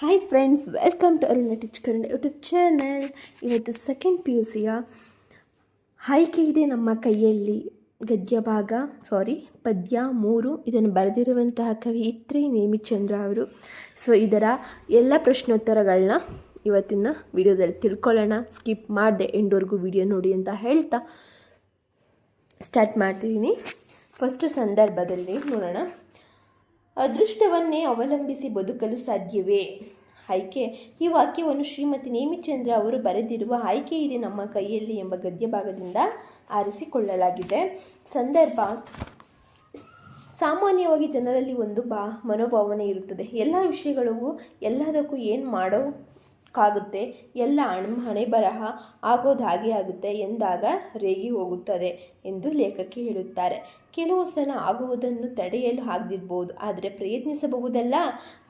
Hi friends welcome to Aruna teach Kannada YouTube channel ಇವತ್ತು second P U ಸಿಯ ಆಯ್ಕೆ ಇದೆ ನಮ್ಮ ಕೈಯಲ್ಲಿ. ಗದ್ಯ ಭಾಗ ಸಾರಿ ಪದ್ಯ ಮೂರು. ಇದನ್ನು ಬರೆದಿರುವಂತಹ ಕವಿಯಿತ್ರಿ ನೇಮಿಚಂದ್ರ ಅವರು. ಸೊ ಇದರ ಎಲ್ಲ ಪ್ರಶ್ನೋತ್ತರಗಳನ್ನ ಇವತ್ತಿನ ವಿಡಿಯೋದಲ್ಲಿ ತಿಳ್ಕೊಳ್ಳೋಣ. ಸ್ಕಿಪ್ ಮಾಡಿದೆ ಎಂಡ್ವರೆಗೂ ವಿಡಿಯೋ ನೋಡಿ ಅಂತ ಹೇಳ್ತಾ ಸ್ಟಾರ್ಟ್ ಮಾಡ್ತಿದ್ದೀನಿ. ಫಸ್ಟ್ ಸಂದರ್ಭದಲ್ಲಿ ನೋಡೋಣ. ಅದೃಷ್ಟವನ್ನೇ ಅವಲಂಬಿಸಿ ಬದುಕಲು ಸಾಧ್ಯವೇ? ಆಯ್ಕೆ. ಈ ವಾಕ್ಯವನ್ನು ಶ್ರೀಮತಿ ನೇಮಿಚಂದ್ರ ಅವರು ಬರೆದಿರುವ ಆಯ್ಕೆ ಇದೆ ನಮ್ಮ ಕೈಯಲ್ಲಿ ಎಂಬ ಗದ್ಯ ಭಾಗದಿಂದ ಆರಿಸಿಕೊಳ್ಳಲಾಗಿದೆ. ಸಂದರ್ಭ. ಸಾಮಾನ್ಯವಾಗಿ ಜನರಲ್ಲಿ ಒಂದು ಬಾ, ಮನೋಭಾವನೆ ಇರುತ್ತದೆ. ಎಲ್ಲ ವಿಷಯಗಳಿಗೂ ಎಲ್ಲದಕ್ಕೂ ಏನು ಮಾಡೋಕ್ಕಾಗುತ್ತೆ ಎಲ್ಲ ಹಣ, ಹಣೆ ಬರಹ ಆಗೋದಾಗಿ ಆಗುತ್ತೆ ಎಂದಾಗ ರೇಗಿ ಹೋಗುತ್ತದೆ ಎಂದು ಲೇಖಕಿ ಹೇಳುತ್ತಾರೆ. ಕೆಲವು ಸಲ ಆಗುವುದನ್ನು ತಡೆಯಲು ಆಗದಿರ್ಬೋದು, ಆದರೆ ಪ್ರಯತ್ನಿಸಬಹುದಲ್ಲ?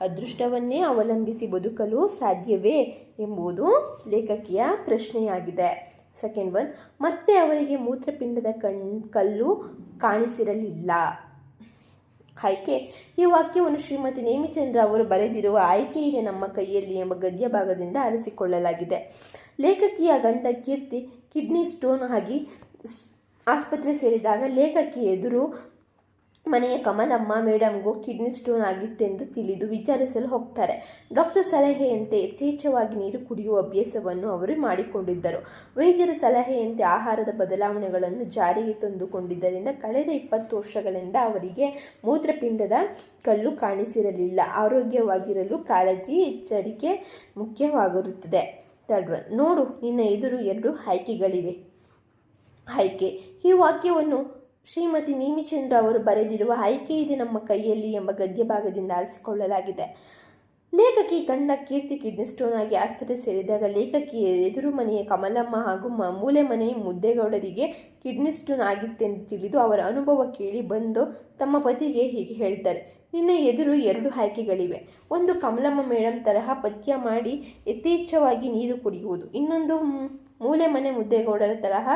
ಅದೃಷ್ಟವನ್ನೇ ಅವಲಂಬಿಸಿ ಬದುಕಲು ಸಾಧ್ಯವೇ ಎಂಬುದು ಲೇಖಕಿಯ ಪ್ರಶ್ನೆಯಾಗಿದೆ. ಸೆಕೆಂಡ್ ಒನ್, ಮತ್ತೆ ಅವರಿಗೆ ಮೂತ್ರಪಿಂಡದ ಕಣ್, ಕಲ್ಲು ಕಾಣಿಸಿರಲಿಲ್ಲ. ಆಯ್ಕೆ. ಈ ವಾಕ್ಯವನ್ನು ಶ್ರೀಮತಿ ನೇಮಿಚಂದ್ರ ಅವರು ಬರೆದಿರುವ ಆಯ್ಕೆ ಇದೆ ನಮ್ಮ ಕೈಯಲ್ಲಿ ಎಂಬ ಗದ್ಯ ಭಾಗದಿಂದ ಆರಿಸಿಕೊಳ್ಳಲಾಗಿದೆ ಲೇಖಕಿಯ ಗಂಡ ಕೀರ್ತಿ, ಕಿಡ್ನಿ ಸ್ಟೋನ್ ಆಗಿ ಆಸ್ಪತ್ರೆ ಸೇರಿದಾಗ ಲೇಖಕಿ ಎದುರು ಮನೆಯ ಕಮಲಮ್ಮ ಮೇಡಮ್ಗೂ ಕಿಡ್ನಿ ಸ್ಟೋನ್ ಆಗಿತ್ತೆಂದು ತಿಳಿದು ವಿಚಾರಿಸಲು ಹೋಗ್ತಾರೆ. ಡಾಕ್ಟರ್ ಸಲಹೆಯಂತೆ ಯಥೇಚ್ಛವಾಗಿ ನೀರು ಕುಡಿಯುವ ಅಭ್ಯಾಸವನ್ನು ಅವರು ಮಾಡಿಕೊಂಡಿದ್ದರು. ವೈದ್ಯರ ಸಲಹೆಯಂತೆ ಆಹಾರದ ಬದಲಾವಣೆಗಳನ್ನು ಜಾರಿಗೆ ತಂದುಕೊಂಡಿದ್ದರಿಂದ ಕಳೆದ ಇಪ್ಪತ್ತು ವರ್ಷಗಳಿಂದ ಅವರಿಗೆ ಮೂತ್ರಪಿಂಡದ ಕಲ್ಲು ಕಾಣಿಸಿರಲಿಲ್ಲ. ಆರೋಗ್ಯವಾಗಿರಲು ಕಾಳಜಿ ಎಚ್ಚರಿಕೆ ಮುಖ್ಯವಾಗಿರುತ್ತದೆ ನೋಡು, ನಿನ್ನ ಎದುರು ಎರಡು ಆಯ್ಕೆಗಳಿವೆ. ಆಯ್ಕೆ, ಈ ವಾಕ್ಯವನ್ನು ಶ್ರೀಮತಿ ನೇಮಿಚಂದ್ರ ಅವರು ಬರೆದಿರುವ ಆಯ್ಕೆ ಇದೆ ನಮ್ಮ ಕೈಯಲ್ಲಿ ಎಂಬ ಗದ್ಯ ಭಾಗದಿಂದ ಆರಿಸಿಕೊಳ್ಳಲಾಗಿದೆ. ಲೇಖಕಿ ಗಂಡ ಕೀರ್ತಿ ಕಿಡ್ನಿ ಸ್ಟೋನ್ ಆಗಿ ಆಸ್ಪತ್ರೆ ಸೇರಿದಾಗ ಲೇಖಕಿ ಎದುರು ಮನೆಯ ಕಮಲಮ್ಮ ಹಾಗೂ ಮೂಲೆ ಮನೆಯ ಮುದ್ದೇಗೌಡರಿಗೆ ಕಿಡ್ನಿ ಸ್ಟೋನ್ ಆಗಿತ್ತೆಂದು ತಿಳಿದು ಅವರ ಅನುಭವ ಕೇಳಿ ಬಂದು ತಮ್ಮ ಪತಿಗೆ ಹೀಗೆ ಹೇಳ್ತಾರೆ. ನಿನ್ನ ಎದುರು ಎರಡು ಆಯ್ಕೆಗಳಿವೆ. ಒಂದು ಕಮಲಮ್ಮ ಮೇಡಮ್ ತರಹ ಪಥ್ಯ ಮಾಡಿ ಯಥೇಚ್ಛವಾಗಿ ನೀರು ಕುಡಿಯುವುದು. ಇನ್ನೊಂದು ಮೂಲೆ ಮನೆ ಮುದ್ದೆಗೌಡರ ತರಹ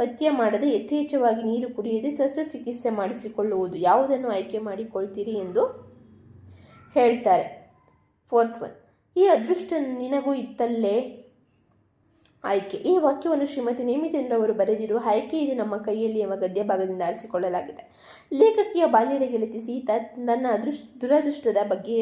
ಪಥ್ಯ ಮಾಡದೆ ಯಥೇಚ್ಛವಾಗಿ ನೀರು ಕುಡಿಯದೆ ಶಸ್ತ್ರಚಿಕಿತ್ಸೆ ಮಾಡಿಸಿಕೊಳ್ಳುವುದು ಯಾವುದನ್ನು ಆಯ್ಕೆ ಮಾಡಿಕೊಳ್ತೀರಿ ಎಂದು ಹೇಳ್ತಾರೆ. ಫೋರ್ತ್ ಒನ್, ಈ ಅದೃಷ್ಟ ನಿನಗೂ ಇತ್ತಲ್ಲೇ ಆಯ್ಕೆ. ಈ ವಾಕ್ಯವನ್ನು ಶ್ರೀಮತಿ ನೇಮಿಚಂದ್ರ ಅವರು ಬರೆದಿರುವ ಆಯ್ಕೆ ಇದು ನಮ್ಮ ಕೈಯಲ್ಲಿ ಎಂಬ ಗದ್ಯ ಭಾಗದಿಂದ ಆರಿಸಿಕೊಳ್ಳಲಾಗಿದೆ. ಲೇಖಕಿಯ ಬಾಲ್ಯದ ಗೆಳತಿ ಸೀತಾ ನನ್ನ ಅದೃಷ್ಟ, ದುರದೃಷ್ಟದ ಬಗ್ಗೆ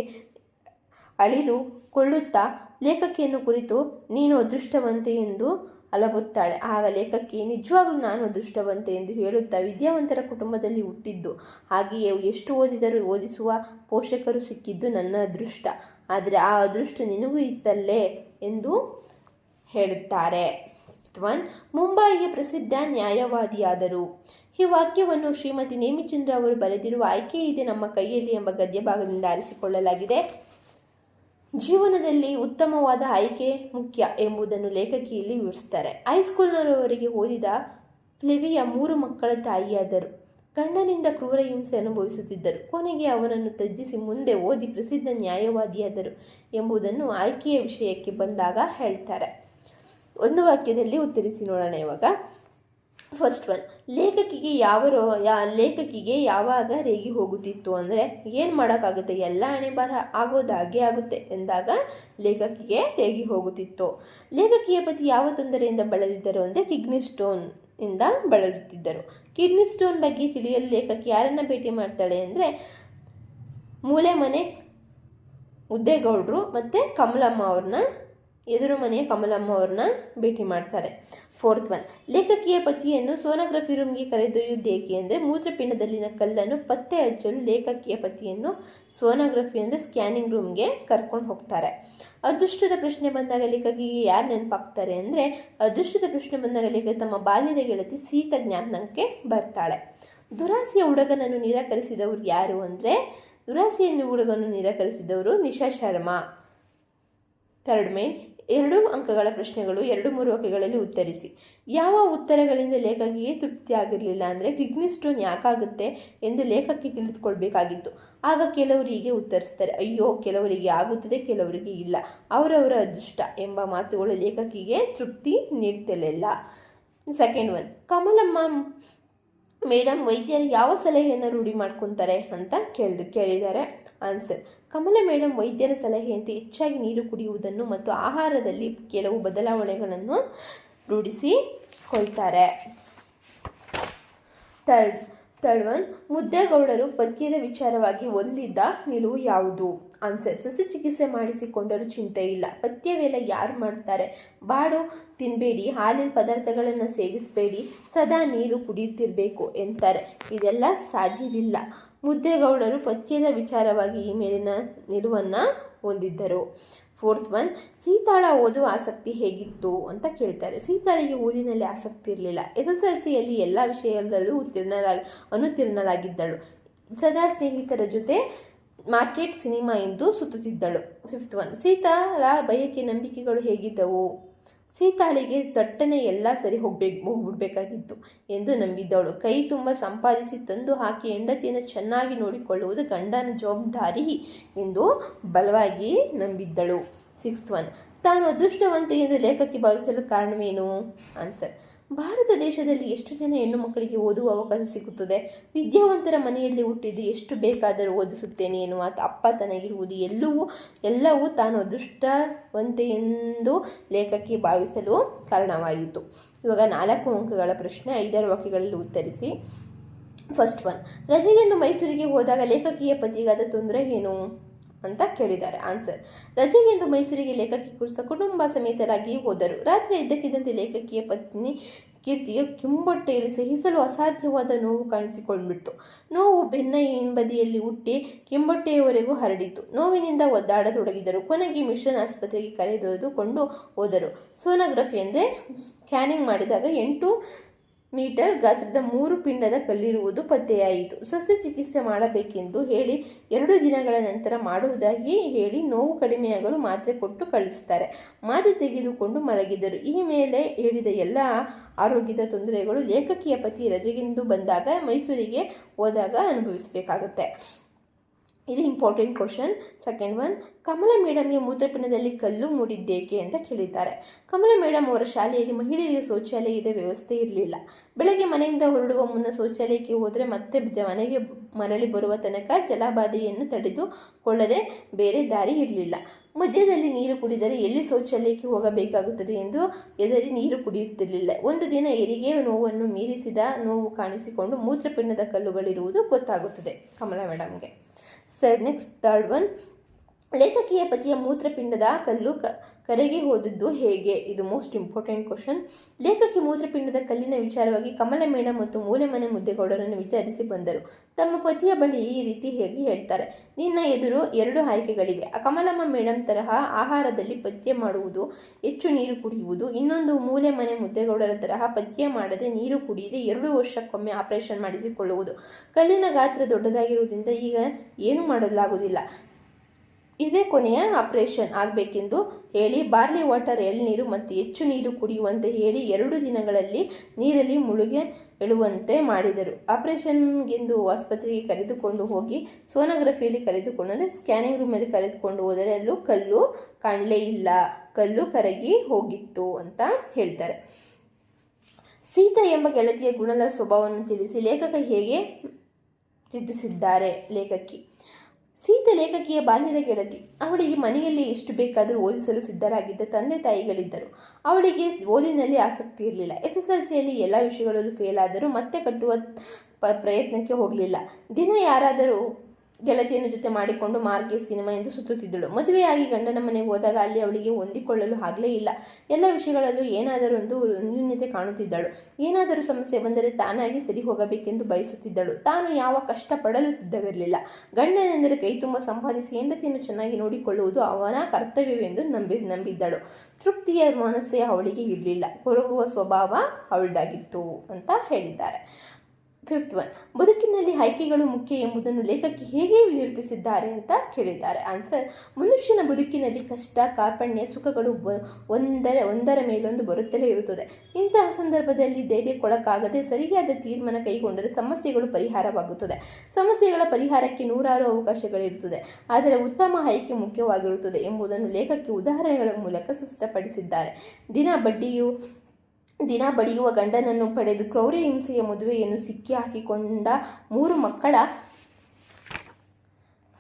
ಅಳಿದು ಕೊಳ್ಳುತ್ತಾ ಲೇಖಕಿಯನ್ನು ಕುರಿತು ನೀನು ಅದೃಷ್ಟವಂತೆ ಎಂದು ಅಲಬುತ್ತಾಳೆ ಆಗ ಲೇಖಕಿ, ನಿಜವಾಗ್ಲೂ ನಾನು ಅದೃಷ್ಟವಂತೆ ಎಂದು ಹೇಳುತ್ತಾ ವಿದ್ಯಾವಂತರ ಕುಟುಂಬದಲ್ಲಿ ಹುಟ್ಟಿದ್ದು. ಹಾಗೆಯೇ ಎಷ್ಟು ಓದಿದರೂ ಓದಿಸುವ ಪೋಷಕರು ಸಿಕ್ಕಿದ್ದು ನನ್ನ ಅದೃಷ್ಟ. ಆದರೆ ಆ ಅದೃಷ್ಟ ನಿನಗೂ ಇತ್ತಲ್ಲೇ ಎಂದು ಹೇಳುತ್ತಾರೆ. ಒನ್ ಮುಂಬೈಗೆ ಪ್ರಸಿದ್ಧ ನ್ಯಾಯವಾದಿಯಾದರು. ಈ ವಾಕ್ಯವನ್ನು ಶ್ರೀಮತಿ ನೇಮಿಚಂದ್ರ ಅವರು ಬರೆದಿರುವ ಆಯ್ಕೆ ಇದೆ ನಮ್ಮ ಕೈಯಲ್ಲಿ ಎಂಬ ಗದ್ಯ ಭಾಗದಿಂದ ಆರಿಸಿಕೊಳ್ಳಲಾಗಿದೆ. ಜೀವನದಲ್ಲಿ ಉತ್ತಮವಾದ ಆಯ್ಕೆ ಮುಖ್ಯ ಎಂಬುದನ್ನು ಲೇಖಕಿ ಇಲ್ಲಿ ವಿವರಿಸ್ತಾರೆ ಹೈಸ್ಕೂಲ್ನವರೆಗೆ ಓದಿದ ಫ್ಲೆವಿಯ ಮೂರು ಮಕ್ಕಳ ತಾಯಿಯಾದರು. ಕಣ್ಣನಿಂದ ಕ್ರೂರ ಹಿಂಸೆ ಅನುಭವಿಸುತ್ತಿದ್ದರು. ಕೊನೆಗೆ ಅವನನ್ನು ತಜ್ಜಿಸಿ ಮುಂದೆ ಓದಿ ಪ್ರಸಿದ್ಧ ನ್ಯಾಯವಾದಿಯಾದರು ಎಂಬುದನ್ನು ಆಯ್ಕೆಯ ವಿಷಯಕ್ಕೆ ಬಂದಾಗ ಹೇಳ್ತಾರೆ. ಒಂದು ವಾಕ್ಯದಲ್ಲಿ ಉತ್ತರಿಸಿ ನೋಡೋಣ ಇವಾಗ. ಫಸ್ಟ್ ಒನ್ ಲೇಖಕಿಗೆ ಯಾವ ರೋ, ಯಾ, ಲೇಖಕಿಗೆ ಯಾವಾಗ ರೇಗಿ ಹೋಗುತ್ತಿತ್ತು ಅಂದರೆ ಏನು ಮಾಡೋಕ್ಕಾಗುತ್ತೆ? ಎಲ್ಲ ಹಣೆ ಬರ ಆಗೋದಾಗೆ ಆಗುತ್ತೆ ಎಂದಾಗ ಲೇಖಕಿಗೆ ರೇಗಿ ಹೋಗುತ್ತಿತ್ತು. ಲೇಖಕಿಯ ಪತಿ ಯಾವ ತೊಂದರೆಯಿಂದ ಬಳಲಿದ್ದರು ಅಂದರೆ ಕಿಡ್ನಿ ಸ್ಟೋನ್ ಇಂದ ಬಳಲುತ್ತಿದ್ದರು. ಕಿಡ್ನಿ ಸ್ಟೋನ್ ಬಗ್ಗೆ ತಿಳಿಯಲು ಲೇಖಕಿ ಯಾರನ್ನು ಭೇಟಿ ಮಾಡ್ತಾಳೆ ಅಂದರೆ ಮೂಲೆ ಮನೆ ಮುದ್ದೇಗೌಡರು ಮತ್ತು ಕಮಲಮ್ಮ ಅವ್ರನ್ನ, ಎದುರು ಮನೆಯ ಕಮಲಮ್ಮ ಅವ್ರನ್ನ ಭೇಟಿ ಮಾಡ್ತಾರೆ. ಫೋರ್ತ್ ಒನ್ ಲೇಖಕಿಯ ಪತಿಯನ್ನು ಸೋನೋಗ್ರಫಿ ರೂಮ್ಗೆ ಕರೆದೊಯ್ಯುವುದೇಕೆ ಅಂದರೆ ಮೂತ್ರಪಿಂಡದಲ್ಲಿನ ಕಲ್ಲನ್ನು ಪತ್ತೆ ಹಚ್ಚಲು ಲೇಖಕಿಯ ಪತಿಯನ್ನು ಸೋನೋಗ್ರಫಿ ಅಂದರೆ ಸ್ಕ್ಯಾನಿಂಗ್ ರೂಮ್ಗೆ ಕರ್ಕೊಂಡು ಹೋಗ್ತಾರೆ. ಅದೃಷ್ಟದ ಪ್ರಶ್ನೆ ಬಂದಾಗ ಲೇಖಕಿಗೆ ಯಾರು ನೆನಪಾಗ್ತಾರೆ ಅಂದರೆ ಅದೃಷ್ಟದ ಪ್ರಶ್ನೆ ಬಂದಾಗ ಲೇಖಕ ತಮ್ಮ ಬಾಲ್ಯದ ಗೆಳತಿ ಸೀತ ಜ್ಞಾಪನಕ್ಕೆ ಬರ್ತಾಳೆ. ದುರಾಸೆಯ ಹುಡುಗನನ್ನು ನಿರಾಕರಿಸಿದವರು ಯಾರು ಅಂದರೆ ದುರಾಸೆಯನ್ನು ಹುಡುಗನನ್ನು ನಿರಾಕರಿಸಿದವರು ನಿಶಾ ಶರ್ಮಾ. ಥರ್ಡ್ ಮೇನ್ ಎರಡು ಅಂಕಗಳ ಪ್ರಶ್ನೆಗಳು ಎರಡು ಮೂರು ಅಂಕಗಳಲ್ಲಿ ಉತ್ತರಿಸಿ. ಯಾವ ಉತ್ತರಗಳಿಂದ ಲೇಖಕಿಗೆ ತೃಪ್ತಿ ಆಗಿರಲಿಲ್ಲ ಅಂದರೆ ಕಿಡ್ನಿ ಸ್ಟೋನ್ ಯಾಕಾಗುತ್ತೆ ಎಂದು ಲೇಖಕಿ ತಿಳಿದುಕೊಳ್ಬೇಕಾಗಿತ್ತು. ಆಗ ಕೆಲವರು ಹೀಗೆ ಉತ್ತರಿಸ್ತಾರೆ, ಅಯ್ಯೋ, ಕೆಲವರಿಗೆ ಆಗುತ್ತದೆ, ಕೆಲವರಿಗೆ ಇಲ್ಲ. ಅವರವರ ಅದೃಷ್ಟ ಎಂಬ ಮಾತುಗಳು ಲೇಖಕಿಗೆ ತೃಪ್ತಿ ನೀಡ್ತಿರಲಿಲ್ಲ. ಸೆಕೆಂಡ್ ಒನ್ ಕಮಲಮ್ಮ ಮೇಡಮ್ ವೈದ್ಯರು ಯಾವ ಸಲಹೆಯನ್ನು ರೂಢಿ ಮಾಡ್ಕೊತಾರೆ ಅಂತ ಕೇಳಿದ ಕೇಳಿದ್ದಾರೆ ಆನ್ಸರ್. ಕಮಲ ಮೇಡಮ್ ವೈದ್ಯರ ಸಲಹೆಯಂತೆ ಹೆಚ್ಚಾಗಿ ನೀರು ಕುಡಿಯುವುದನ್ನು ಮತ್ತು ಆಹಾರದಲ್ಲಿ ಕೆಲವು ಬದಲಾವಣೆಗಳನ್ನು ರೂಢಿಸಿಕೊಳ್ತಾರೆ ತರ್ಡ್ ತರ್ಡ್ ಒನ್ ಮುದ್ದೇಗೌಡರು ಪದ್ಯದ ವಿಚಾರವಾಗಿ ಹೊಂದಿದ್ದ ನಿಲುವು ಯಾವುದು? ಆನ್ಸರ್ ಶಸ್ತ್ರಚಿಕಿತ್ಸೆ ಮಾಡಿಸಿಕೊಂಡರೂ ಚಿಂತೆ ಇಲ್ಲ. ಪಥ್ಯವೆಲ್ಲ ಯಾರು ಮಾಡ್ತಾರೆ? ಬಾಡು ತಿನ್ನಬೇಡಿ ಹಾಲಿನ ಪದಾರ್ಥಗಳನ್ನು ಸೇವಿಸಬೇಡಿ, ಸದಾ ನೀರು ಕುಡಿಯುತ್ತಿರಬೇಕು ಎಂತಾರೆ. ಇದೆಲ್ಲ ಸಾಧ್ಯವಿಲ್ಲ. ಮುದ್ದೇಗೌಡರು ಪಥ್ಯದ ವಿಚಾರವಾಗಿ ಈ ಮೇಲಿನ ನಿಲುವನ್ನು ಹೊಂದಿದ್ದರು. ಫೋರ್ತ್ ಒನ್ ಸೀತಾಳ ಓದುವ ಆಸಕ್ತಿ ಹೇಗಿತ್ತು ಅಂತ ಕೇಳ್ತಾರೆ. ಸೀತಾಳಿಗೆ ಓದಿನಲ್ಲಿ ಆಸಕ್ತಿ ಇರಲಿಲ್ಲ. ಎಸ್ ಎಸ್ ಎಲ್ ಸಿಯಲ್ಲಿ ಎಲ್ಲ ವಿಷಯದಲ್ಲೂ ಉತ್ತೀರ್ಣರಾಗಿ ಅನುತ್ತೀರ್ಣರಾಗಿದ್ದಳು ಸದಾ ಸ್ನೇಹಿತರ ಜೊತೆ ಮಾರ್ಕೆಟ್ ಸಿನಿಮಾ ಎಂದು ಸುತ್ತುತ್ತಿದ್ದಳು. ಫಿಫ್ತ್ ಒನ್ ಸೀತಾಳ ಬಯಕೆ ನಂಬಿಕೆಗಳು ಹೇಗಿದ್ದವು? ಸೀತಾಳಿಗೆ ತಟ್ಟನೆ ಎಲ್ಲ ಸರಿ ಹೋಗ್ಬೇಕು ಹೋಗ್ಬಿಡ್ಬೇಕಾಗಿತ್ತು ಎಂದು ನಂಬಿದ್ದವಳು. ಕೈ ತುಂಬ ಸಂಪಾದಿಸಿ ತಂದು ಹಾಕಿ ಹೆಂಡತಿಯನ್ನು ಚೆನ್ನಾಗಿ ನೋಡಿಕೊಳ್ಳುವುದು ಗಂಡನ ಜವಾಬ್ದಾರಿ ಎಂದು ಬಲವಾಗಿ ನಂಬಿದ್ದಳು. ಸಿಕ್ಸ್ತ್ ಒನ್ ತಾನು ಅದೃಷ್ಟವಂತೆ ಎಂದು ಲೇಖಕಿ ಭಾವಿಸಲು ಕಾರಣವೇನು? ಆನ್ಸರ್ ಭಾರತ ದೇಶದಲ್ಲಿ ಎಷ್ಟು ಜನ ಹೆಣ್ಣು ಮಕ್ಕಳಿಗೆ ಓದುವ ಅವಕಾಶ ಸಿಗುತ್ತದೆ? ವಿದ್ಯಾವಂತರ ಮನೆಯಲ್ಲಿ ಹುಟ್ಟಿದ್ದು ಎಷ್ಟು ಬೇಕಾದರೂ ಓದಿಸುತ್ತೇನೆ ಎನ್ನುವ ಅಪ್ಪ ತನಗಿರುವುದು ಎಲ್ಲವೂ ಎಲ್ಲವೂ ತಾನು ಅದೃಷ್ಟವಂತೆ ಎಂದು ಲೇಖಕಿ ಭಾವಿಸಲು ಕಾರಣವಾಯಿತು. ಇವಾಗ ನಾಲ್ಕು ಅಂಕಗಳ ಪ್ರಶ್ನೆ, ಐದಾರು ವಾಕ್ಯಗಳಲ್ಲಿ ಉತ್ತರಿಸಿ. ಫಸ್ಟ್ ಒನ್ ರಜೆಗೆಂದು ಮೈಸೂರಿಗೆ ಹೋದಾಗ ಲೇಖಕಿಯ ಪತಿಗಾದ ತೊಂದರೆ ಏನು? ಅಂತ ಕೇಳಿದ್ದಾರೆ. ಆನ್ಸರ್ ರಜೆಗೆಂದು ಮೈಸೂರಿಗೆ ಲೇಖಕಿ ಕುರ್ಸ ಕುಟುಂಬ ಸಮೇತರಾಗಿ ಹೋದರು. ರಾತ್ರಿ ಇದ್ದಕ್ಕಿದ್ದಂತೆ ಲೇಖಕಿಯ ಪತ್ನಿ ಕೀರ್ತಿಯ ಕಿಂಬೊಟ್ಟೆಯಲ್ಲಿ ಸಹಿಸಲು ಅಸಾಧ್ಯವಾದ ನೋವು ಕಾಣಿಸಿಕೊಂಡ್ಬಿಡ್ತು. ನೋವು ಬೆನ್ನ ಹಿಂಬದಿಯಲ್ಲಿ ಹುಟ್ಟಿ ಕಿಂಬೊಟ್ಟೆಯವರೆಗೂ ಹರಡಿತು. ನೋವಿನಿಂದ ಒದ್ದಾಡತೊಡಗಿದರು. ಕೊನೆಗೆ ಮಿಷನ್ ಆಸ್ಪತ್ರೆಗೆ ಕರೆದೊಯ್ದುಕೊಂಡು ಹೋದರು. ಸೋನೋಗ್ರಫಿ ಅಂದರೆ ಸ್ಕ್ಯಾನಿಂಗ್ ಮಾಡಿದಾಗ ಎಂಟು ಮೀಟರ್ ಗಾತ್ರದ ಮೂರು ಪಿಂಡದ ಕಲ್ಲಿರುವುದು ಪತ್ತೆಯಾಯಿತು. ಶಸ್ತ್ರಚಿಕಿತ್ಸೆ ಮಾಡಬೇಕೆಂದು ಹೇಳಿ ಎರಡು ದಿನಗಳ ನಂತರ ಮಾಡುವುದಾಗಿ ಹೇಳಿ ನೋವು ಕಡಿಮೆಯಾಗಲು ಮಾತ್ರೆ ಕೊಟ್ಟು ಕಳಿಸ್ತಾರೆ. ಮಾತ್ರೆ ತೆಗೆದುಕೊಂಡು ಮಲಗಿದರು. ಈ ಮೇಲೆ ಹೇಳಿದ ಎಲ್ಲ ಆರೋಗ್ಯದ ತೊಂದರೆಗಳು ಲೇಖಕಿಯ ಪತಿ ರಜೆಗೆಂದು ಬಂದಾಗ ಮೈಸೂರಿಗೆ ಹೋದಾಗ ಅನುಭವಿಸಬೇಕಾಗುತ್ತೆ. ಇದು important question second one Kamala ಮೇಡಮ್ಗೆ ಮೂತ್ರಪಿಂಡದಲ್ಲಿ ಕಲ್ಲು ಮೂಡಿದ್ದೇಕೆ ಅಂತ ಕೇಳಿದ್ದಾರೆ. ಕಮಲ ಮೇಡಮ್ ಅವರ ಶಾಲೆಯಲ್ಲಿ ಮಹಿಳೆಯರಿಗೆ ಶೌಚಾಲಯದ ವ್ಯವಸ್ಥೆ ಇರಲಿಲ್ಲ. ಬೆಳಗ್ಗೆ ಮನೆಯಿಂದ ಹೊರಡುವ ಮುನ್ನ ಶೌಚಾಲಯಕ್ಕೆ ಹೋದರೆ ಮತ್ತೆ ಮನೆಗೆ ಮರಳಿ ಬರುವ ತನಕ ಜಲಬಾಧೆಯನ್ನು ತಡೆದುಕೊಳ್ಳದೆ ಬೇರೆ ದಾರಿ ಇರಲಿಲ್ಲ. ಮಧ್ಯದಲ್ಲಿ ನೀರು ಕುಡಿದರೆ ಎಲ್ಲಿ ಶೌಚಾಲಯಕ್ಕೆ ಹೋಗಬೇಕಾಗುತ್ತದೆ ಎಂದು ಎದರಿ ನೀರು ಕುಡಿಯುತ್ತಿರಲಿಲ್ಲ. ಒಂದು ದಿನ ಹೆರಿಗೆ ನೋವನ್ನು ಮೀರಿಸಿದ ನೋವು ಕಾಣಿಸಿಕೊಂಡು ಮೂತ್ರಪಿಂಡದ ಕಲ್ಲುಗಳಿರುವುದು ಗೊತ್ತಾಗುತ್ತದೆ. ಕಮಲ ಮೇಡಮ್ಗೆ ನೆಕ್ಸ್ಟ್ ಥರ್ಡ್ ಒನ್ ಲೇಖಕಿಯ ಪತಿಯ ಮೂತ್ರಪಿಂಡದ ಕಲ್ಲು ಕ ಕರಗಿ ಹೋದದ್ದು ಹೇಗೆ? ಇದು ಮೋಸ್ಟ್ ಇಂಪಾರ್ಟೆಂಟ್ ಕ್ವಶನ್ ಲೇಖಕಿ ಮೂತ್ರಪಿಂಡದ ಕಲ್ಲಿನ ವಿಚಾರವಾಗಿ ಕಮಲ ಮೇಡಮ್ ಮತ್ತು ಮೂಲೆಮನೆ ಮುದ್ದೆಗೌಡರನ್ನು ವಿಚಾರಿಸಿ ಬಂದರು. ತಮ್ಮ ಪತಿಯ ಬಳಿ ಈ ರೀತಿ ಹೇಗೆ ಹೇಳ್ತಾರೆ? ನಿನ್ನ ಎದುರು ಎರಡು ಆಯ್ಕೆಗಳಿವೆ. ಕಮಲಮ್ಮ ಮೇಡಮ್ ತರಹ ಆಹಾರದಲ್ಲಿ ಪಥ್ಯ ಮಾಡುವುದು, ಹೆಚ್ಚು ನೀರು ಕುಡಿಯುವುದು, ಇನ್ನೊಂದು ಮೂಲೆ ಮನೆ ಮುದ್ದೆಗೌಡರ ತರಹ ಪಥ್ಯ ಮಾಡದೆ ನೀರು ಕುಡಿಯದೆ ಎರಡು ವರ್ಷಕ್ಕೊಮ್ಮೆ ಆಪರೇಷನ್ ಮಾಡಿಸಿಕೊಳ್ಳುವುದು. ಕಲ್ಲಿನ ಗಾತ್ರ ದೊಡ್ಡದಾಗಿರುವುದರಿಂದ ಈಗ ಏನು ಮಾಡಲಾಗುವುದಿಲ್ಲ. ಇದೇ ಕೊನೆಯ ಆಪರೇಷನ್ ಆಗಬೇಕೆಂದು ಹೇಳಿ ಬಾರ್ಲಿ ವಾಟರ್ ಎಳ್ನೀರು ಮತ್ತು ಹೆಚ್ಚು ನೀರು ಕುಡಿಯುವಂತೆ ಹೇಳಿ ಎರಡು ದಿನಗಳಲ್ಲಿ ನೀರಲ್ಲಿ ಮುಳುಗೆ ಎಳುವಂತೆ ಮಾಡಿದರು. ಆಪರೇಷನ್ಗೆಂದು ಆಸ್ಪತ್ರೆಗೆ ಕರೆದುಕೊಂಡು ಹೋಗಿ ಸೋನೋಗ್ರಫಿಯಲ್ಲಿ ಕರೆದುಕೊಂಡರೆ ಸ್ಕ್ಯಾನಿಂಗ್ ರೂಮಲ್ಲಿ ಕರೆದುಕೊಂಡು ಹೋದರೆ ಅಲ್ಲೂ ಕಲ್ಲು ಕಾಣಲೇ ಇಲ್ಲ, ಕಲ್ಲು ಕರಗಿ ಹೋಗಿತ್ತು ಅಂತ ಹೇಳ್ತಾರೆ. ಸೀತಾ ಎಂಬ ಗೆಳತಿಯ ಗುಣದ ಸ್ವಭಾವವನ್ನು ತಿಳಿಸಿ ಲೇಖಕ ಹೇಗೆ ಚಿತ್ರಿಸಿದ್ದಾರೆ ಲೇಖಕಿ? ಸೀತೆ ಲೇಖಕಿಯ ಬಾಲ್ಯದ ಗೆಳತಿ. ಅವಳಿಗೆ ಮನೆಯಲ್ಲಿ ಎಷ್ಟು ಬೇಕಾದರೂ ಓದಿಸಲು ಸಿದ್ಧರಾಗಿದ್ದ ತಂದೆ ತಾಯಿಗಳಿದ್ದರು. ಅವಳಿಗೆ ಓದಿನಲ್ಲಿ ಆಸಕ್ತಿ ಇರಲಿಲ್ಲ. ಎಸ್ ಎಸ್ ಎಲ್ ಸಿಯಲ್ಲಿ ಎಲ್ಲ ವಿಷಯಗಳಲ್ಲೂ ಫೇಲ್ ಆದರೂ ಮತ್ತೆ ಕಟ್ಟುವ ಪ್ರಯತ್ನಕ್ಕೆ ಹೋಗಲಿಲ್ಲ. ದಿನ ಯಾರಾದರೂ ಗೆಳತಿಯನ್ನು ಜೊತೆ ಮಾಡಿಕೊಂಡು ಮಾರ್ಗೆ ಸಿನಿಮಾ ಎಂದು ಸುತ್ತುತ್ತಿದ್ದಳು. ಮದುವೆಯಾಗಿ ಗಂಡನ ಮನೆಗೆ ಹೋದಾಗ ಅಲ್ಲಿ ಅವಳಿಗೆ ಹೊಂದಿಕೊಳ್ಳಲು ಆಗಲೇ ಇಲ್ಲ. ಎಲ್ಲ ವಿಷಯಗಳಲ್ಲೂ ಏನಾದರೂ ಒಂದು ನ್ಯೂನ್ಯತೆ ಕಾಣುತ್ತಿದ್ದಳು. ಏನಾದರೂ ಸಮಸ್ಯೆ ಬಂದರೆ ತಾನಾಗಿ ಸರಿ ಹೋಗಬೇಕೆಂದು ಬಯಸುತ್ತಿದ್ದಳು. ತಾನು ಯಾವ ಕಷ್ಟಪಡಲು ಸಿದ್ಧವಿರಲಿಲ್ಲ. ಗಂಡನೆಂದರೆ ಕೈ ತುಂಬ ಸಂಪಾದಿಸಿ ಹೆಂಡತಿಯನ್ನು ಚೆನ್ನಾಗಿ ನೋಡಿಕೊಳ್ಳುವುದು ಅವನ ಕರ್ತವ್ಯವೆಂದು ನಂಬಿ, ನಂಬಿದ್ದಳು. ತೃಪ್ತಿಯ ಮನಸ್ಸೇ ಅವಳಿಗೆ ಇರಲಿಲ್ಲ. ಕೊರಗುವ ಸ್ವಭಾವ ಅವಳದಾಗಿತ್ತು ಅಂತ ಹೇಳಿದ್ದಾರೆ. ಫಿಫ್ತ್ ಒನ್ ಬದುಕಿನಲ್ಲಿ ಆಯ್ಕೆಗಳು ಮುಖ್ಯ ಎಂಬುದನ್ನು ಲೇಖಕಿ ಹೇಗೆ ನಿರೂಪಿಸಿದ್ದಾರೆ ಅಂತ ಕೇಳಿದ್ದಾರೆ. ಆನ್ಸರ್ ಮನುಷ್ಯನ ಬದುಕಿನಲ್ಲಿ ಕಷ್ಟ ಕಾರ್ಪಣ್ಯ ಸುಖಗಳು ಒಂದರ ಒಂದರ ಮೇಲೊಂದು ಬರುತ್ತಲೇ ಇರುತ್ತದೆ. ಇಂತಹ ಸಂದರ್ಭದಲ್ಲಿ ಧೈರ್ಯಕ್ಕೊಳಕ್ಕಾಗದೆ ಸರಿಯಾದ ತೀರ್ಮಾನ ಕೈಗೊಂಡರೆ ಸಮಸ್ಯೆಗಳು ಪರಿಹಾರವಾಗುತ್ತದೆ. ಸಮಸ್ಯೆಗಳ ಪರಿಹಾರಕ್ಕೆ ನೂರಾರು ಅವಕಾಶಗಳಿರುತ್ತದೆ. ಆದರೆ ಉತ್ತಮ ಆಯ್ಕೆ ಮುಖ್ಯವಾಗಿರುತ್ತದೆ ಎಂಬುದನ್ನು ಲೇಖಕ್ಕೆ ಉದಾಹರಣೆಗಳ ಮೂಲಕ ಸ್ಪಷ್ಟಪಡಿಸಿದ್ದಾರೆ. ದಿನ ಬಡ್ಡಿಯು ದಿನ ಬಡಿಯುವ ಗಂಡನನ್ನು ಪಡೆದು ಕ್ರೌರ್ಯ ಹಿಂಸೆಯ ಮದುವೆಯನ್ನು ಸಿಕ್ಕಿ ಹಾಕಿಕೊಂಡ ಮೂರು ಮಕ್ಕಳ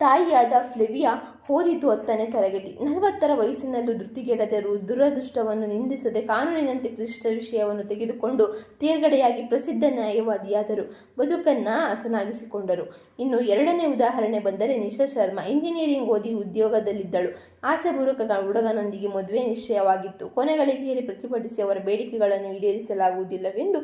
ತಾಯಿಯಾದ ಫ್ಲೆವಿಯಾ ಓದಿತು ಹತ್ತನೇ ತರಗತಿ. ನಲವತ್ತರ ವಯಸ್ಸಿನಲ್ಲೂ ಧೃತಿಗೆಡದರು. ದುರದೃಷ್ಟವನ್ನು ನಿಂದಿಸದೆ ಕಾನೂನಿನಂತೆ ಕ್ಲಿಷ್ಟ ವಿಷಯವನ್ನು ತೆಗೆದುಕೊಂಡು ತೇರ್ಗಡೆಯಾಗಿ ಪ್ರಸಿದ್ಧ ನ್ಯಾಯವಾದಿಯಾದರು. ಬದುಕನ್ನ ಹಸನಾಗಿಸಿಕೊಂಡರು. ಇನ್ನು ಎರಡನೇ ಉದಾಹರಣೆ ಬಂದರೆ ನಿಶಾ ಶರ್ಮಾ. ಇಂಜಿನಿಯರಿಂಗ್ ಓದಿ ಉದ್ಯೋಗದಲ್ಲಿದ್ದಳು. ಆಸೆಪೂರ್ವಕ ಹುಡುಗನೊಂದಿಗೆ ಮದುವೆ ನಿಶ್ಚಯವಾಗಿತ್ತು. ಕೊನೆಗಳಿಗೆ ಪ್ರತಿಭಟಿಸಿ ಅವರ ಬೇಡಿಕೆಗಳನ್ನು ಈಡೇರಿಸಲಾಗುವುದಿಲ್ಲವೆಂದು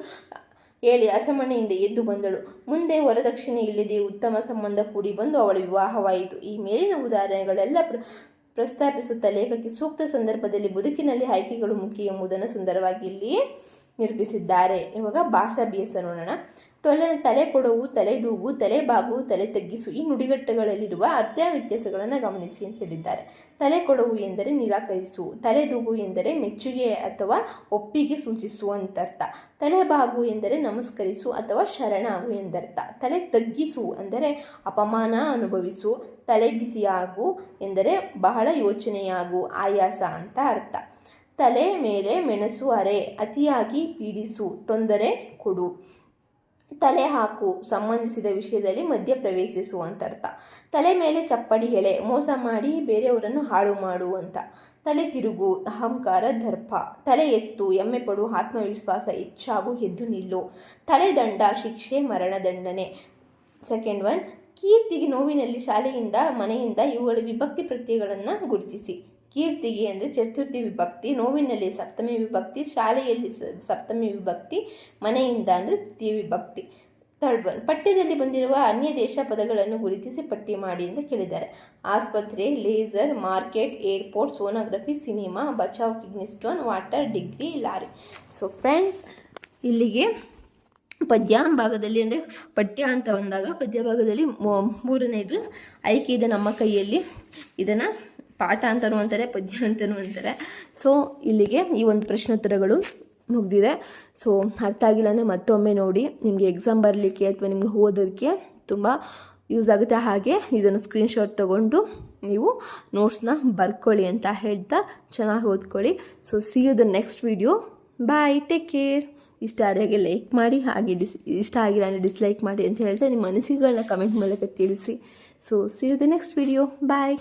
ಹೇಳಿ ಅಸಮಣೆಯಿಂದ ಎದ್ದು ಬಂದಳು. ಮುಂದೆ ವರದಕ್ಷಿಣೆ ಇಲ್ಲದೆ ಉತ್ತಮ ಸಂಬಂಧ ಕೂಡಿ ಬಂದು ಅವಳ ವಿವಾಹವಾಯಿತು. ಈ ಮೇಲಿನ ಉದಾಹರಣೆಗಳೆಲ್ಲ ಪ್ರ, ಪ್ರಸ್ತಾಪಿಸುತ್ತಾ ಲೇಖಕಿ ಸೂಕ್ತ ಸಂದರ್ಭದಲ್ಲಿ ಬದುಕಿನಲ್ಲಿ ಆಯ್ಕೆಗಳು ಮುಖ್ಯ ಎಂಬುದನ್ನು ಸುಂದರವಾಗಿ ಇಲ್ಲಿಯೇ ನಿರೂಪಿಸಿದ್ದಾರೆ. ಇವಾಗ ಭಾಷಾಭ್ಯಾಸ ನೋಡೋಣ. ತೊಲೆ, ತಲೆ ಕೊಡವು ತಲೆದೂಗು ತಲೆಬಾಗು ತಲೆ ತಗ್ಗಿಸು ಈ ನುಡಿಗಟ್ಟುಗಳಲ್ಲಿರುವ ಅರ್ಥ ವ್ಯತ್ಯಾಸಗಳನ್ನು ಗಮನಿಸಿ ಅಂತ ಹೇಳಿದ್ದಾರೆ. ತಲೆ ಕೊಡವು ಎಂದರೆ ನಿರಾಕರಿಸು ತಲೆದೂಗು ಎಂದರೆ ಮೆಚ್ಚುಗೆ ಅಥವಾ ಒಪ್ಪಿಗೆ ಸೂಚಿಸುವಂತರ್ಥ ತಲೆಬಾಗು ಎಂದರೆ ನಮಸ್ಕರಿಸು ಅಥವಾ ಶರಣಾಗು ಎಂದರ್ಥ. ತಲೆ ತಗ್ಗಿಸು ಅಂದರೆ ಅಪಮಾನ ಅನುಭವಿಸು, ತಲೆ ಬಿಸಿಯಾಗು ಎಂದರೆ ಬಹಳ ಯೋಚನೆಯಾಗು, ಆಯಾಸ ಅಂತ ಅರ್ಥ. ತಲೆ ಮೇಲೆ ಮೆಣಸು ಅರೆ, ಅತಿಯಾಗಿ ಪೀಡಿಸು, ತೊಂದರೆ ಕೊಡು. ತಲೆ ಹಾಕು ಸಂಬಂಧಿಸಿದ ವಿಷಯದಲ್ಲಿ ಮಧ್ಯ ಪ್ರವೇಶಿಸು ಅಂತ ಅರ್ಥ ತಲೆ ಮೇಲೆ ಚಪ್ಪಡಿ ಎಳೆ, ಮೋಸ ಮಾಡಿ ಬೇರೆಯವರನ್ನು ಹಾಳು ಮಾಡು ಅಂತ. ತಲೆ ತಿರುಗು, ಅಹಂಕಾರ, ದರ್ಪ. ತಲೆ ಎತ್ತು, ಎಮ್ಮೆ ಪಡು, ಆತ್ಮವಿಶ್ವಾಸ, ಹೆಚ್ಚಾಗು, ಎದ್ದು ನಿಲ್ಲು. ತಲೆದಂಡ ಶಿಕ್ಷೆ ಮರಣದಂಡನೆ ಸೆಕೆಂಡ್ ಒನ್ ಕೀರ್ತಿಗೆ ನೋವಿನಲ್ಲಿ ಶಾಲೆಯಿಂದ, ಮನೆಯಿಂದ ಇವುಗಳ ವಿಭಕ್ತಿ ಪ್ರತ್ಯಯಗಳನ್ನು ಗುರುತಿಸಿ. ಕೀರ್ತಿಗೆ ಅಂದರೆ ಚತುರ್ಥಿ ವಿಭಕ್ತಿ, ನೋವಿನಲ್ಲಿ ಸಪ್ತಮಿ ವಿಭಕ್ತಿ, ಶಾಲೆಯಲ್ಲಿ ಸಪ್ತಮಿ ವಿಭಕ್ತಿ, ಮನೆಯಿಂದ ಅಂದರೆ ತೃತೀಯ ವಿಭಕ್ತಿ. ಥರ್ಡ್ ಒನ್ ಪಠ್ಯದಲ್ಲಿ ಬಂದಿರುವ ಅನ್ಯ ದೇಶ ಪದಗಳನ್ನು ಗುರುತಿಸಿ ಪಟ್ಟಿ ಮಾಡಿ ಅಂತ ಕೇಳಿದ್ದಾರೆ. ಆಸ್ಪತ್ರೆ, laser, market, airport, sonography, cinema, ಬಚಾವ್ kidney stone water, degree, lorry. So friends ಇಲ್ಲಿಗೆ ಪದ್ಯ ಭಾಗದಲ್ಲಿ ಅಂದರೆ ಪಠ್ಯ ಅಂತ ಬಂದಾಗ ಪದ್ಯ ಭಾಗದಲ್ಲಿ ಮೂರನೇದು ಆಯ್ಕೆ ಇದೆ ನಮ್ಮ ಕೈಯಲ್ಲಿ ಇದನ್ನು ಪಾಠ ಅಂತಲೂ ಅಂತಾರೆ, ಪದ್ಯ ಅಂತಲೂ ಅಂತಾರೆ. ಸೊ ಇಲ್ಲಿಗೆ ಈ ಒಂದು ಪ್ರಶ್ನೋತ್ತರಗಳು ಮುಗಿದಿದೆ. ಸೊ ಅರ್ಥ ಆಗಿಲ್ಲ ಅಂದರೆ ಮತ್ತೊಮ್ಮೆ ನೋಡಿ. ನಿಮಗೆ ಎಕ್ಸಾಮ್ ಬರಲಿಕ್ಕೆ ಅಥವಾ ನಿಮ್ಗೆ ಓದೋದಕ್ಕೆ ತುಂಬ ಯೂಸ್ ಆಗುತ್ತೆ. ಹಾಗೆ ಇದನ್ನು ಸ್ಕ್ರೀನ್ಶಾಟ್ ತೊಗೊಂಡು ನೀವು ನೋಟ್ಸ್ನ ಬರ್ಕೊಳ್ಳಿ ಅಂತ ಹೇಳ್ತಾ ಚೆನ್ನಾಗಿ ಓದ್ಕೊಳ್ಳಿ. So see you the next video bye take care ಇಷ್ಟ ಆದಾಗೆ ಲೈಕ್ ಮಾಡಿ, ಹಾಗೆ ಡಿಸ್ ಇಷ್ಟ ಆಗಿಲ್ಲ ಅಂದರೆ ಡಿಸ್ಲೈಕ್ ಮಾಡಿ ಅಂತ ಹೇಳ್ತಾ ನಿಮ್ಮ ಅನಿಸಿಕೆಗಳನ್ನ ಕಮೆಂಟ್ ಮೂಲಕ ತಿಳಿಸಿ. So see you the next video bye